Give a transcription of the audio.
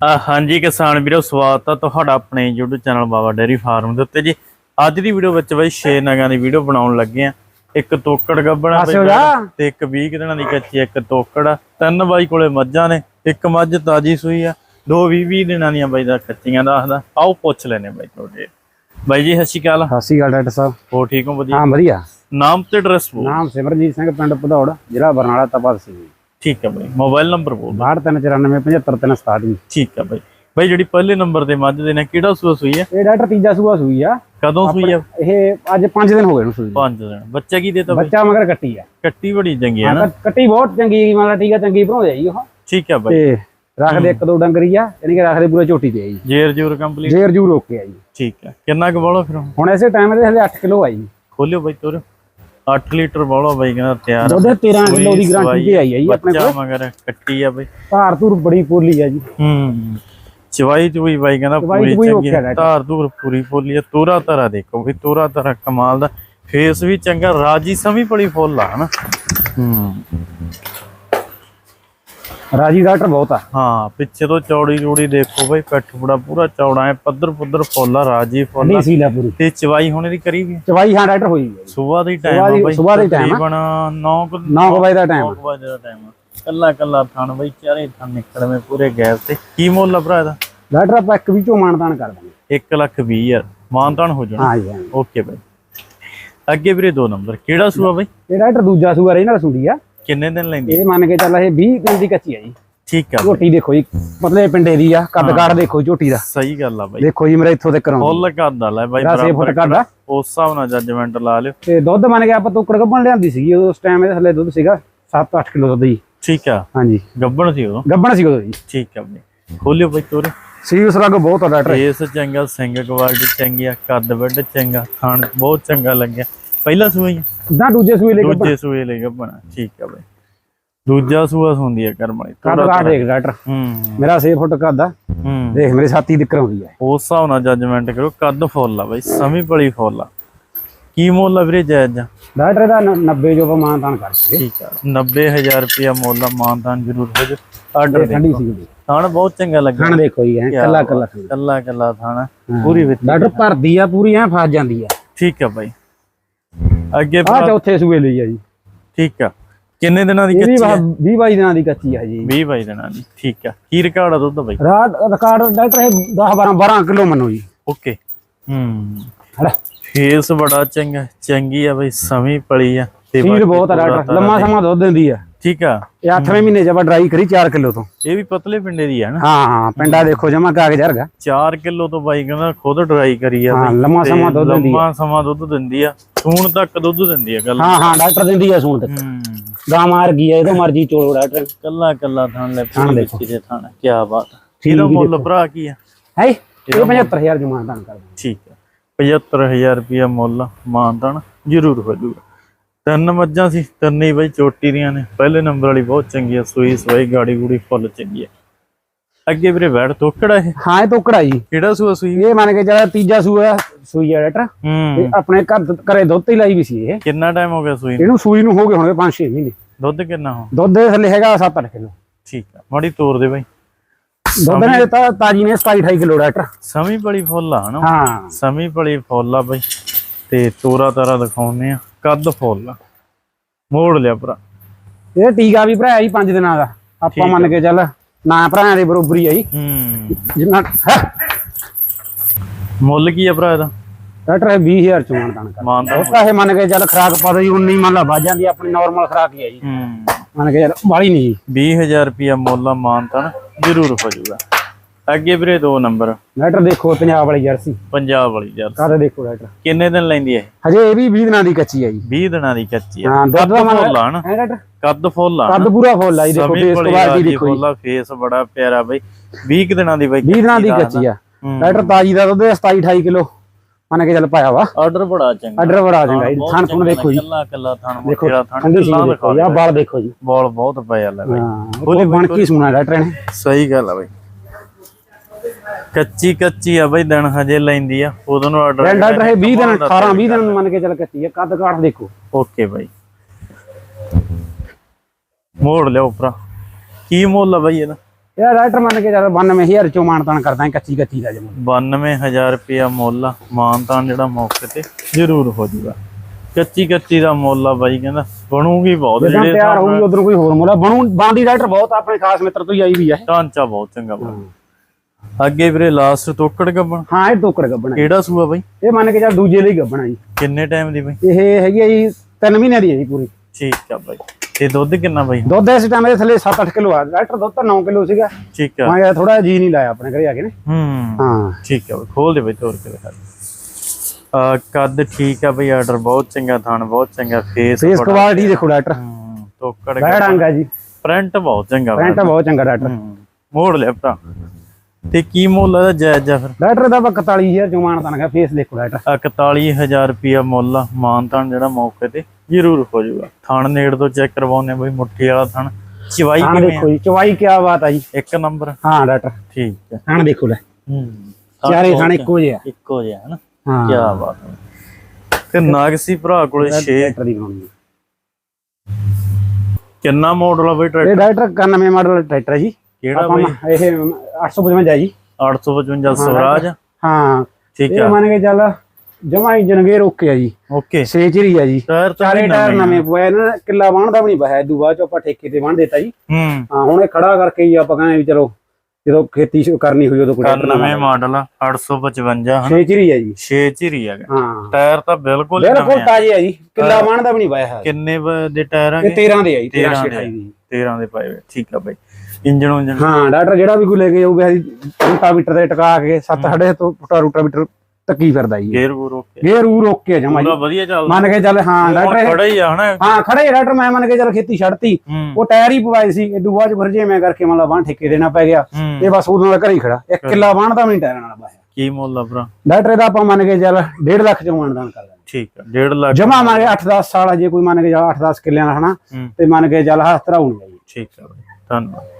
ਹਾਂਜੀ ਕਿਸਾਨ ਵੀਰੋ ਸਵਾਗਤ ਹੈ ਤੁਹਾਡਾ ਆਪਣੇ YouTube channel Baba dairy farm ਦੇ ਉੱਤੇ ਜੀ। ਅੱਜ ਦੀ ਵੀਡੀਓ ਵਿੱਚ ਬਈ 6 ਨਗਾਂ ਦੀ ਵੀਡੀਓ ਬਣਾਉਣ ਲੱਗੇ ਆ। ਇੱਕ ਤੋਕੜ ਗੱਬਣਾ। ਤੇ ਇੱਕ 20 ਕੁ ਦਿਨਾਂ ਦੀ ਕੱਚੀ ਇੱਕ ਤੋਕੜ ਆ। ਤਿੰਨ ਬਾਈ ਕੋਲੇ ਮੱਝਾਂ ਨੇ ਇੱਕ ਮੱਝ ਤਾਜੀ ਸੂਈ ਆ। ਦੋ 20 20 ਦਿਨਾਂ ਦੀਆਂ ਬਾਈ ਦਾ ਕੱਚੀਆਂ ਦੱਸਦਾ ਆਓ ਪੁੱਛ ਲੈਨੇ ਬਾਈ ਤੁਹਾਡੇ ਬਾਈ ਜੀ ਸਤਿ ਸ਼੍ਰੀ ਅਕਾਲ। ਸਤਿ ਸ਼੍ਰੀ ਅਕਾਲ ਡਾਕਟਰ ਸਾਹਿਬ। ਹੋ ਠੀਕ ਹੋ? ਵਧੀਆ। ਹਾਂ ਵਧੀਆ। ਨਾਮ ਤੇ ਐਡਰੈਸ ਬੋਲ। ਨਾਮ ਸਿਮਰਜੀਤ ਸਿੰਘ ਪਿੰਡ ਭਦੌੜ ਜ਼ਿਲ੍ਹਾ ਬਰਨਾਲਾ ਤਪਾ ਸੀ ਠੀਕ ਹੈ ਬਾਈ ਮੋਬਾਈਲ ਨੰਬਰ ਬੋਲ 6394755367 ਜੀ। ਠੀਕ ਹੈ ਬਾਈ। ਬਾਈ ਜਿਹੜੀ ਪਹਿਲੇ ਨੰਬਰ ਤੇ ਮੱਝ ਦੇ ਨੇ ਕਿਹੜਾ ਸੂਆ ਸੂਈ ਆ ਇਹ ਡਾਕਟਰ ਤੀਜਾ ਸੂਆ ਸੂਈ ਆ। ਕਦੋਂ ਸੂਈ ਆ? ਇਹ ਅੱਜ 5 ਦਿਨ ਹੋ ਗਏ ਨੂੰ ਸੂਈ ਨੂੰ। ਪੰਜ ਦਿਨ। ਬੱਚਾ ਕੀ ਦੇਤਾ ਬੱਚਾ ਮਗਰ ਕੱਟੀ ਆ। ਕੱਟੀ ਬੜੀ ਚੰਗੀ ਹੈ ਨਾ? ਕੱਟ- ਬਹੁਤ ਚੰਗੀ ਮਤਲਬ ਠੀਕ ਆ ਚੰਗੀ ਭਰਾਉਂਦੇ ਆ ਜੀ ਉਹ। ਠੀਕ ਹੈ ਬਾਈ। ਤੇ ਰੱਖਦੇ ਇੱਕ ਦੋ ਡੰਗਰੀ ਆ ਯਾਨੀ ਕਿ ਰੱਖਦੇ ਪੂਰੇ ਝੋਟੀ ਤੇ ਆ ਜੀ। ਜੇਰ ਜੂਰ ਕੰਪਲੀਟ ਜੇਰ ਜੂ ਰੋਕੇ ਆ ਜੀ। ਠੀਕ ਹੈ। ਕਿੰਨਾ ਕੁ ਬੋਲੋ ਫਿਰ ਹੁਣ? ਇਸੇ ਟਾਈਮ ਦੇ ਹਲੇ 8 ਕਿਲੋ ਆ ਜੀ। ਖੋਲਿਓ ਬਾਈ ਤੋਰ 8 ਲੀਟਰ ਬੋਲੋ ਬਾਈ ਕਹਿੰਦਾ ਤਿਆਰ ਆ। ਦੁੱਧ 13 ਸੂਈ, ਕਿਲੋ ਦੀ ਗਾਰੰਟੀ ਤੇ ਆਈ ਆ ਜੀ ਆਪਣੇ ਬੱਚਾ ਕੋਲ ਮਗਰ ਕੱਟੀ ਆ ਬਾਈ। ਧਾਰ ਧੂਰ ਬੜੀ ਪੋਲੀ ਆ ਜੀ। ਹੂੰ ਚਵਾਈ ਚੁਈ ਬਾਈ ਕਹਿੰਦਾ ਚਵਾਈ ਪੂਰੀ ਚੰਗੀ okay। ਧਾਰ ਧੂਰ ਪੂਰੀ ਫੁੱਲੀ ਆ ਤੋਰਾ ਤਰਾ ਦੇਖੋ ਵੀ ਤੋਰਾ ਤਰਾ ਕਮਾਲ ਦਾ। ਫੇਸ ਵੀ ਚੰਗਾ ਰਾਜੀ ਸਮੀ ਬੜੀ ਫੁੱਲ ਆ ਹਨਾ? ਹੂੰ। ਰਾਜੀ ਡਾਕਟਰ ਬਹੁਤ ਆ। ਹਾਂ ਪਿੱਛੇ ਤੋਂ ਚੌੜੀ ਚੌੜੀ ਦੇਖੋ ਬਾਈ ਪਿੱਠ ਬੜਾ ਪੂਰਾ ਚੌੜਾ ਹੈ ਪੱਧਰ ਪੁੱਧਰ ਫੁੱਲ ਆ ਰਾਜੀ ਫੁੱਲ। ਨਹੀਂ ਸੀਲਾ ਪੂਰੀ। ਤੇ ਚਵਾਈ ਹੋਣੇ ਦੀ ਕਰੀ ਵੀ ਚਵਾਈ ਹਾਂ ਡਾਕਟਰ ਹੋਈ ਹੈ ਸਵੇਰ ਦੀ ਟਾਈਮ ਆ ਬਾਈ ਸੁਬਾਹ ਦੀ ਆ। ਤਕਰੀਬਨ 9 9 ਵਜੇ ਦਾ ਟਾਈਮ ਵਜੇ ਦਾ ਟਾਈਮ ਕੱਲਾ ਕੱਲਾ ਥਣ ਬਾਈ ਚਾਰੇ ਥਣ ਨਿਕਲਵੇਂ ਪੂਰੇ ਗੈਸ ਤੇ। ਕੀ ਮੁੱਲ ਆ ਭਰਾ ਇਹਦਾ? ਡਾਕਟਰ ਆਪਾਂ ਇੱਕ ਵਿੱਚੋਂ ਮਾਨਦਾਨ ਕਰ ਦਾਂਗੇ। 1 ਲੱਖ 20 ਹਜ਼ਾਰ। ਮਾਨਤਾਨ ਹੋ ਜਾਣਾ। ਹਾਂ ਜੀ। ਓਕੇ ਬਾਈ। ਅੱਗੇ ਵੀਰੇ ਦੋ ਨੰਬਰ। ਕਿਹੜਾ ਸੂਆ ਬਾਈ? ਇਹ ਡਾਕਟਰ ਦੂਜਾ ਸੂਆ ਰਹੀ ਨਾਲ ਸੁੰਡੀ ਆ। ਕਿੰਨੇ ਦਿਨ ਲੈਂਦੀ? ਇਹ ਮੰਨ ਕੇ ਚੱਲ ਇਹ 20 ਦਿਨ ਦੀ ਕੱਚੀ ਆ ਜੀ। ਠੀਕ ਆ ਝੋਟੀ ਦੇਖੋ ਜੀ ਪਤਲੇ ਪਿੰਡੇ ਦੀ ਆ ਕੱਦ ਕਾਠ ਦੇਖੋ ਝੋਟੀ ਦਾ। ਸਹੀ ਗੱਲ ਆ ਬਾਈ। ਦੇਖੋ ਜੀ ਮੇਰਾ ਇੱਥੋਂ ਤੱਕ ਕਰਾਉਂਦਾ। ਫੁੱਲ ਕਰਦਾ ਲੈ ਬਾਈ ਮੇਰਾ 6 ਫੁੱਟ ਬਰਾਬਰ ਕੱਦ ਆ। ਉਸ ਹਿਸਾਬ ਨਾਲ ਜੱਜਮੈਂਟ ਲਾ ਲਿਓ। ਤੇ ਦੁੱਧ ਮੰਨ ਕੇ ਆਪਾਂ ਤੋਕੜ ਗੱਬਣ ਲਿਆਂਦੀ ਸੀਗੀ ਉਸ ਟਾਈਮ ਇਹਦੇ ਥੱਲੇ ਦੁੱਧ ਸੀਗਾ 7-8 ਕਿਲੋ ਦੁੱਧ ਜੀ। ਠੀਕ ਆ। ਹਾਂਜੀ। ਗੱਬਣ ਸੀ ਉਦੋਂ? ਗੱਬਣ ਸੀ ਉਦੋਂ ਜੀ। ਠੀਕ ਆ ਬਾਈ। ਖੋਲਿਓ ਬਾਈ ਤੋਰੇ। ਸੀ ਉਸ ਰੰਗ ਬਹੁਤ ਆ ਡਾਕਟਰ। ਫੇਸ ਚੰਗਾ ਸਿੰਘ ਕੁਆਲਿਟੀ ਚੰਗੀ ਆ ਕੱਦ ਵੱਡ ਚੰਗਾ ਥਣ ਬਹੁਤ ਚੰਗਾ ਲੱਗਿਆ। ਪਹਿਲਾ ਸੂਆ ਹੀ ਆ? ਦੂਜੇ ਸੂਏ ਲੈ ਕੇ ਦੂਜੇ ਸੂਏ ਲਈ ਗੱਬਣਾ ਠੀਕ ਆ ਬਾਈ। ਦੂਜਾ ਸੂਆ ਹੁੰਦੀ ਆ ਕਰਮ ਵਾਲੀ। ਕਾਠ ਦੇਖ ਡਾਕਟਰ। ਹੂੰ। ਮੇਰਾ 6 ਫੁੱਟ ਕੱਦ ਆ। ਹੂੰ। ਦੇਖ ਮੇਰੇ ਸਾਥੀ ਦਿੱਕਰ ਆਉਂਦੀ ਆ। ਉਸ ਹਿਸਾਬ ਨਾਲ ਜੱਜਮੈਂਟ ਕਰੋ ਕੱਦ ਫੁੱਲ ਆ ਬਾਈ। ਸਮੀ ਬੜੀ ਫੁੱਲ ਆ। ਕੀ ਮੁੱਲ ਆ ਵੀਰੇ ਜਾਇਜ਼? ਆ ਡਾਕਟਰ ਦਾ 90 ਜੋ ਆਪਾਂ ਮਾਨਦਾਨ ਕਰ ਦਾਂਗੇ ਠੀਕ ਆ। 90000 ਰੁਪਇਆ ਮੁੱਲ ਆ ਮਾਨਤਾਨ ਜ਼ਰੂਰ ਹੋ ਜਾ ਆਰਡਰ ਦੇ ਠੰਡੀ ਸੀ ਜੀ। ਥਣ ਬਹੁਤ ਚੰਗਾ ਲੱਗਾ। ਖਾਣ ਦੇਖੋ ਜੀ ਐ ਕੱਲਾ ਕੱਲਾ ਕੱਲਾ ਕੱਲਾ ਥਣ ਪੂਰੀ ਵਿੱਚ ਡਾਕਟਰ ਭਰਦੀ ਆ ਪੂਰੀ ਐ ਫਸ ਜਾਂਦੀ ਆ। ਠੀਕ ਆ ਬਾਈ। ਅੱਗੇ ਆ ਚੌਥੇ ਸੂਏ ਲਈ ਆ ਜੀ। ਠੀਕ ਆ। ਕਿੰਨੇ ਦਿਨਾਂ ਦੀ ਕੱਚੀ ਆ? 20 22 ਦਿਨਾਂ ਦੀ ਕੱਚੀ ਆ ਜੀ। 20 ਬਾਈ ਦਿਨਾਂ ਦੀ ਠੀਕ ਆ। ਕੀ ਰਿਕਾਰਡ ਆ ਦੁੱਧ ਬਾਈ? ਰਾਤ ਰਿਕਾਰਡ ਡਾਕਟਰ ਇਹ 10 12 12 ਕਿਲੋ ਮੰਨੋ ਜੀ। ਓਕੇ। ਹੂੰ। ਫੇਸ ਬੜਾ ਚੰਗਾ ਚੰਗੀ ਆ ਬਈ ਸਮੀ ਪਲੀ ਆ। ਤੇ ਬਹੁਤ ਆ ਡਾਕਟਰ ਲੰਮਾ ਸਮਾਂ ਦੁੱਧ ਦਿੰਦੀ ਆ। ਠੀਕ ਆ। ਇਹ 8ਵੇਂ ਮਹੀਨੇ ਆਪਾਂ ਡਰਾਈ ਕਰੀ 4 ਕਿਲੋ ਤੋਂ। ਇਹ ਵੀ ਪਤਲੇ ਪਿੰਡੇ ਦੀ ਆ ਨਾ? ਹਾਂ ਹਾਂ ਪਿੰਡਾ ਦੇਖੋ ਜਮਾ ਕਾਗਜ਼ ਹਰਗਾ 4 ਕਿਲੋ ਤੋਂ ਬਾਈ ਕਹਿੰਦਾ ਖੁਦ ਡਰਾਈ ਕਰੀ ਆ ਹਾਂ ਲੰਮਾ ਸਮਾਂ ਦੁੱਧ ਦਿੰਦੀ ਆ। ਲੰਮਾ ਸਮਾਂ ਦੁੱਧ ਦਿੰਦੀ ਆ। ਸੂਣ ਤੱਕ ਦੁੱਧ ਦਿੰਦੀ ਆ ਗੱਲ ਹਾਂ ਹਾਂ ਡਾਕਟਰ ਦਿੰਦੀ ਆ ਸੂਣ ਤੱਕ। ਹੂੰ। ਗਾਂ ਮਾਰ ਗਈ ਆ ਇਹਦੋਂ ਮਰਜ਼ੀ ਚੋਲੋ ਡਾਕਟਰ ਕੱਲਾ ਕੱਲਾ ਥਾਣ ਲੈ ਥਣ ਦੇਖੋ। ਦੇ ਥਾਣ ਕੀ ਬਾਤ ਇਹਦਾ ਮੁੱਲ ਭਰਾ ਕੀ ਆ? ਹੈ? ਇਹ 75000 ਜਮਾਨਦਾਨ ਕਰ ਦਾਂਗੇ ਠੀਕ ਹੈ 75000 ਰੁਪਇਆ ਮੁੱਲ ਮਾਨਦਨ ਜ਼ਰੂਰ ਹੋ ਜਾਊਗਾ। ਤਿੰਨ ਮੱਝਾਂ ਸੀ ਤਿੰਨੇ ਹੀ ਬਈ ਚੋਟੀ ਦੀਆਂ ਨੇ। ਪਹਿਲੇ ਨੰਬਰ ਵਾਲੀ ਬਹੁਤ ਚੰਗੀ ਆ ਸੂਈ ਸਵਾਈ ਗਾੜੀ ਗੂੜੀ ਫੁੱਲ ਚੰਗੀ ਆ। ਅੱਗੇ ਵੀਰੇ ਵੈੜ ਤੋਕੜਾ ਇਹ? ਹਾਂ ਇਹ ਤੋਕੜਾ ਜੀ? ਕਿਹੜਾ ਸੂਆ ਸੂਈ? ਇਹ ਮੰਨ ਕੇ ਚੱਲ ਤੀਜਾ ਸੂਆ ਸੂਈ ਆ ਡਾਕਟਰ। ਇਹ ਆਪਣੇ ਘਰ ਘਰੇ ਦੁੱਧ ਤੇ ਲਾਈ ਵੀ ਸੀ ਇਹ। ਕਿੰਨਾ ਟਾਈਮ ਹੋ ਗਿਆ ਸੂਈ ਨੂੰ? ਇਹਨੂੰ ਸੂਈ ਨੂੰ ਹੋ ਗਏ ਹੋਣਗੇ 5-6 ਮਹੀਨੇ। ਦੁੱਧ ਕਿੰਨਾ ਹੋ? ਦੁੱਧ ਦੇ ਥੱਲੇ ਹੈਗਾ 7-8 ਕਿਲੋ। ਠੀਕ ਆ ਮਾੜੀ ਤੋਰ ਦੇ ਬਈ। ਦੁੱਧ ਨੇ ਦਿੱਤਾ ਤਾਜੀ ਨੇ 27-28 ਕਿਲੋ ਡਾਕਟਰ। ਸਮੀ ਬੜੀ ਫੁੱਲ ਆ ਹਨਾ ਹਾਂ। ਸਮੀ ਬੜੀ ਫੁੱਲ ਆ ਬਈ। ਤੇ ਤੋਰਾ ਤਾਰਾ ਦਿਖਾਉਨੇ ਆ। ਕੱਦ ਫੁੱਲ ਆ। ਮੋੜ ਲਿਆ ਭਰਾ। ਇਹ ਟੀਕਾ ਵੀ ਭਰਾਇਆ ਜੀ 5 ਦਿਨਾਂ ਦਾ। ਆਪਾਂ ਮੰਨ ਕੇ ਚੱਲ ਨਾ ਭਰਾਇਆ ਦੇ ਬਰੋਬਰ ਹੀ ਆ ਜੀ ਹੂੰ। ਜਿੰਨਾ ਹੈਂ। ਮੁੱਲ ਕੀ ਆ ਭਰਾ ਇਹਦਾ? ਡਾਕਟਰ ਇਹ 20000 ਚ ਮਾਨਦਾਨ ਕਰ। ਮਾਨਦਨ ਉਹ ਇਹ ਮੰਨ ਕੇ ਚੱਲ ਖਰਾਕ ਪਾ ਦੋ ਜੀ 19 ਮੰਨ ਲਾ ਵੱਜ ਜਾਂਦੀ ਆਪਣੀ ਨਾਰਮਲ ਖਰਾਕ ਹੀ ਆ ਜੀ। ਹੂੰ। ਮੰਨ ਕੇ ਚੱਲ ਬਾਲੀ ਨਹੀਂ ਜੀ। 20000 ਰੁਪਿਆ ਮੁੱਲ ਆ ਮਾਨਤਨ ਜ਼ਰੂਰ ਹੋ ਜਾਊਗਾ। ਅੱਗੇ ਵੀਰੇ ਦੋ ਨੰਬਰ। ਡਾਕਟਰ ਦੇਖੋ ਪੰਜਾਬ ਵਾਲੀ ਜਰਸੀ। ਪੰਜਾਬ ਵਾਲੀ ਜਰਸੀ। ਕਾਹਦੇ ਦੇਖੋ ਡਾਕਟਰ ਕਿੰਨੇ ਦਿਨ ਲੈਂਦੀ ਹੈ ਹਜੇ ਇਹ ਵੀ 20 ਦਿਨਾਂ ਦੀ ਕੱਚੀ ਆ ਜੀ। 20 ਦਿਨਾਂ ਦੀ ਕੱਚੀ ਆ। ਹਾਂ ਦੁੱਧ ਦਾ ਮੰਨ ਫੁੱਲ ਆ ਨਾ। ਹੈ ਡਾਕਟਰ ਕੱਦ ਫੁੱਲ ਆ ਕੱਦ ਪੂਰਾ ਫੁੱਲ ਆ ਜੀ ਦੇਖੋ ਫੇਸ ਕੁਆਲਿਟੀ ਦੇਖੋ ਫੁੱਲ ਆ ਫੇਸ ਬੜਾ ਪਿਆਰਾ ਬਈ। 20 ਕੁ ਦਿਨਾਂ ਦੀ ਬਈ 20 ਦਿਨਾਂ ਦੀ ਕੱਚੀ ਆ। ਹੂੰ। ਡਾਕਟਰ ਤਾਜੀ ਦਾ ਦੁੱਧ 27 28 ਕਿਲੋ ਮੰਨ ਕੇ ਚੱਲ ਪਾਇਆ ਵਾ। ਆਰਡਰ ਬੜਾ ਚੰਗਾ। ਆਰਡਰ ਬੜਾ ਚੰਗਾ ਜੀ। ਥਾਣ ਥੁਣ ਦੇਖੋ ਜੀ। ਕੱਲਾ ਕੱਲਾ ਥਣ ਦੇਖੋ ਮੁੱਠਿਆ ਥਣ ਠੰਡੀ ਸੀ ਦੇਖੋ ਆ ਬਾਲ ਦੇਖੋ ਜੀ। ਬੋਲ ਬਹੁਤ ਪਿਆ ਲੈ ਬਈ। ਹਾਂ ਉਹ ਬਣ ਕੇ ਸੁਣਾ ਡਾਕਟਰ ਨੇ। ਸਹੀ ਗੱਲ ਆ ਬਈ। ਕੱਚੀ ਕੱਚੀ ਆ ਬਈ ਦਿਨ ਹਜੇ ਲੈਂਦੀ ਆ। ਉਦੋਂ ਨੂੰ ਆਰਡਰ ਡਾਕਟਰ ਇਹ 20 ਦਿਨ 18 20 ਦਿਨ ਮੰਨ ਕੇ ਚੱਲ ਕੱਚੀ ਆ। ਕੱਦ ਕਾਠ ਦੇਖੋ। ਓਕੇ ਬਾਈ। ਮੋੜ ਲਿਓ ਭਰਾ। ਕੀ ਮੁੱਲ ਆ ਬਾਈ ਇਹਦਾ? ਇਹ ਡਾਕਟਰ ਮੰਨ ਕੇ ਚੱਲ 92000 ਚੋਂ ਮਾਨਤਾਨ ਕਰਦਾ ਕੱਚੀ ਕੱਚੀ ਦਾ ਜਮਾ। 92000 ਰੁਪਿਆ ਮੁੱਲ ਆ। ਮਾਨਤਾਨ ਜਿਹੜਾ ਮੌਕੇ ਤੇ ਜ਼ਰੂਰ ਹੋ ਜਾਊਗਾ ਕੱਚੀ ਕੱਚੀ ਦਾ ਮੁੱਲ ਆ ਬਾਈ ਕਹਿੰਦਾ। ਬਣੂਗੀ ਬਹੁਤ ਜਿਹੜੇ ਤਿਆਰ ਹੋਊਗੀ ਉਧਰ ਕੋਈ ਹੋਰ ਮੁੱਲਾ ਬਣੂ ਬਾਂਦੀ ਡਾਕਟਰ ਬਹੁਤ ਆਪਣੇ ਖਾਸ ਮਿੱਤਰ ਤੋਂ ਹੀ ਆਈ ਵੀ ਆ। ਢਾਂਚਾ ਬਹੁਤ ਚੰਗਾ ਬਣਾ ਅੱਗੇ ਵੀਰੇ ਲਾਸਟ ਤੋਕੜ ਗੱਬਣ। ਹਾਂ ਇਹ ਟੋਕਰ ਗੱਬਣਾ ਕਿਹੜਾ ਸੂਆ ਬਾਈ? ਇਹ ਮੰਨ ਕੇ ਚੱਲ ਦੂਜੇ ਲਈ ਗੱਬਣਾ ਜੀ। ਕਿੰਨੇ ਟਾਈਮ ਦੀ ਬਾਈ? ਇਹ ਹੈਗੀ ਆ ਜੀ 3 ਮਹੀਨਿਆਂ ਦੀ ਹੈ ਜੀ ਪੂਰੀ। ਠੀਕ ਆ ਬਾਈ। ਤੇ ਦੁੱਧ ਕਿੰਨਾ ਬਾਈ? ਦੁੱਧ ਇਸ ਟਾਈਮ ਦੇ ਥੱਲੇ 7-8 ਕਿਲੋ ਆ। ਡਾਕਟਰ ਦੁੱਧ ਤਾਂ 9 ਕਿਲੋ ਸੀਗਾ। ਠੀਕ ਆ। ਮੈਂ ਥੋੜਾ ਜੀ ਨਹੀਂ ਲਾਇਆ ਆਪਣੇ ਘਰੇ ਆ ਕੇ ਨੇ। ਹੂੰ। ਹਾਂ। ਠੀਕ ਆ ਖੋਲ ਦੇ ਬਾਈ ਤੋਰ ਕੇ ਦਿਖਾ ਆ ਕੱਦ ਠੀਕ ਆ ਬਈ ਆਰਡਰ ਬਹੁਤ ਚੰਗਾ ਥਾਣ ਬਹੁਤ ਚੰਗਾ ਫੇਸ ਫੇਸ ਕੁਆਲਿਟੀ ਦੇਖੋ ਡਾਕਟਰ। ਤੋਕੜ ਬੈੜ ਅੰਗਾ ਜੀ। ਪ੍ਰਿੰਟ ਬਹੁਤ ਚੰਗਾ ਪ੍ਰਿੰਟ ਬਹੁਤ ਚੰਗਾ ਡਾਕਟਰ। ਮੋੜ ਲਿਆ ਭਰਾ। ਤੇ ਕੀ ਮੁੱਲ ਇਹਦਾ ਜਾਇਜ਼ ਆ ਫਿਰ? ਡਾਕਟਰ ਦਾ ਆਪਾਂ 41000 ਚੋਂ ਮਾਨਤਾਨ ਹੈਗਾ ਫੇਸ ਦੇਖੋ ਡਾਕਟਰ ਆ 41000 ਰੁਪਿਆ ਮੁੱਲ ਆ ਮਾਨਤਾਨ ਜਿਹੜਾ ਮੌਕੇ ਤੇ ਜ਼ਰੂਰ ਹੋ ਜਾਊਗਾ। ਥਣ ਨੇੜ ਤੋਂ ਚੈੱਕ ਕਰਵਾਉਂਦੇ ਬਈ ਮੁੱਠੀ ਵਾਲਾ ਥਣ। ਚਵਾਈ ਹਾਂ ਕਿਵੇਂ ਆ? ਦੇਖੋ ਜੀ ਚਵਾਈ ਕੀ ਬਾਤ ਆ ਜੀ। ਇੱਕ ਨੰਬਰ। ਹਾਂ ਡਾਕਟਰ ਠੀਕ ਹੈ। ਹਾਂ ਦੇਖੋ ਲੈ। ਹੂੰ। ਚਾਰੇ ਥਾਣੇ ਇੱਕੋ ਜਿਹੇ ਇੱਕੋ ਜਿਹਾ ਹੈ ਨਾ ਹਾਂ। ਕੀ ਬਾਤ ਹੈ ਤੇ ਨਾਗਸੀ ਭਰਾ ਕੋਲੇ 6 ਟਰੈਕਟਰ ਦੀ ਬਣਾਉਣੀ ਆ। ਕਿੰਨਾ ਮਾਡਲ ਆ ਬਈ ਟਰੈਕਟਰ ਇਹ ਡਾਕਟਰ 91 ਮਾਡਲ ਟਰੈਕਟਰ ਹੈ ਜੀ। ਕਿਹੜਾ ਬਈ? ਇਹ 855 ਹੈ ਜੀ। 855 ਸਵਰਾਜ? ਹਾਂ। ਠੀਕ ਇਹ ਆ। ਮੰਨ ਕੇ ਚੱਲ ਜਮਾ ਇੰਜਨ ਗੇਅਰ ਓਕੇ ਆ ਜੀ। ਓਕੇ। ਸੇਚਰੀ ਆ ਜੀ। ਚਾਰੇ ਟਾਇਰ ਨਵੇਂ ਪਵਾਏ ਨਾ ਕਿੱਲਾ ਬਾਣਦਾ ਵੀ ਨਹੀਂ ਪਾਇਆ ਇਦੋਂ ਬਾਅਦ ਚ ਆਪਾਂ ਠੇਕੇ ਤੇ ਬਾਣ ਦਿੱਤਾ ਜੀ। ਹੂੰ। ਹਾਂ ਹੁਣ ਇਹ ਖੜਾ ਕਰਕੇ ਹੀ ਆਪਾਂ ਕਹਿੰਦੇ ਵੀ ਚਲੋ ਜਦੋਂ ਖੇਤੀ ਕਰਨੀ ਹੋਈ ਉਦੋਂ ਕੋਈ ਨਵੇਂ ਮਾਡਲ ਆ। 855 ਹਨ? ਸੇਚਰੀ ਆ ਜੀ। 6 ਚਿਰੀ ਹੈਗਾ ਹਾਂ। ਟਾਇਰ ਤਾਂ ਬਿਲਕੁਲ ਹੀ ਨਵੇਂ ਬਿਲਕੁਲ ਆ। ਤਾਜ਼ੇ ਆ ਜੀ। ਕਿੱਲਾ ਬਾਣਦਾ ਵੀ ਨਹੀਂ ਪਾਇਆ ਹੈ ਕਿੰਨੇ ਦੇ ਟਾਇਰ ਇਹ ਹੈਗੇ 13 ਦੇ ਆ ਜੀ 13 13 ਦੇ ਸ਼ੇਖਾਈ ਦੀ। 13 ਦੇ ਪਾਏ ਠੀਕ ਆ ਬਾਈ। ਇੰਜਨ ਉਂਜਨ ਹਾਂ ਡਾਕਟਰ ਜਿਹੜਾ ਵੀ ਕੋਈ ਲੈ ਕੇ ਜਾਊਗਾ ਰੂਟਾ ਮੀਟਰ ਤੇ ਟਿਕਾ ਕੇ ਸੱਤ ਸਾਢੇ ਤੋਂ ਫੁੱਟਾ ਰੂਟਾ ਮੀਟਰ ਟੱਕੀ ਫਿਰਦਾ ਜੀ। ਗੇਅਰ ਬੂਰ ਓਕੇ ਗੇਅਰ ਊਰ ਓਕੇ ਜਮਾ ਜੀ। ਵਧੀਆ ਚੱਲਦਾ। ਮੰਨ ਕੇ ਚੱਲ ਹਾਂ ਡਾਕਟਰ ਖੜਾ ਹੀ ਆ ਹਨਾ। ਹਾਂ ਖੜੇ ਡਾਕਟਰ ਮੈਂ ਮੰਨ ਕੇ ਚੱਲ ਖੇਤੀ ਛੱਡਤੀ। ਹੂੰ। ਉਹ ਟਾਇਰ ਹੀ ਪਵਾਏ ਸੀ ਇਦੋਂ ਬਾਅਦ ਵਰਜੇ ਮੈਂ ਕਰਕੇ ਮਤਲਬ ਬਾਣ ਠੇਕੇ ਦੇਣਾ ਪੈ ਗਿਆ ਹੂੰ। ਇਹ ਬਸ ਉਦੋਂ ਦਾ ਘਰੇ ਹੀ ਖੜਾ। ਇੱਕ ਕਿੱਲਾ ਬਾਣ ਦਾ ਵੀ ਟਾਇਰਾਂ ਨਾਲ ਪਾਇਆ। ਕੀ ਮੁੱਲ ਆ ਭਰਾ? ਡਾਕਟਰ ਇਹਦਾ ਆਪਾਂ ਮੰਨ ਕੇ ਚੱਲ 1.5 ਲੱਖ ਚ ਮਾਨਦਾਨ ਕਰ ਲੈਣਾ ਠੀਕ ਆ 1.5 ਲੱਖ। ਜਮਾ ਮਾਰੇ 8-10 ਸਾਲ ਆ, ਜੇ ਕੋਈ ਮੰਨ ਕੇ ਚੱਲ 8-10 ਕਿੱਲਿਆਂ ਦਾ ਹਨਾ ਹੂੰ। ਤੇ ਮੰਨ ਕੇ ਚੱਲ ਆ ਜੀ। ਠੀਕ ਆ ਧੰਨਵਾਦ।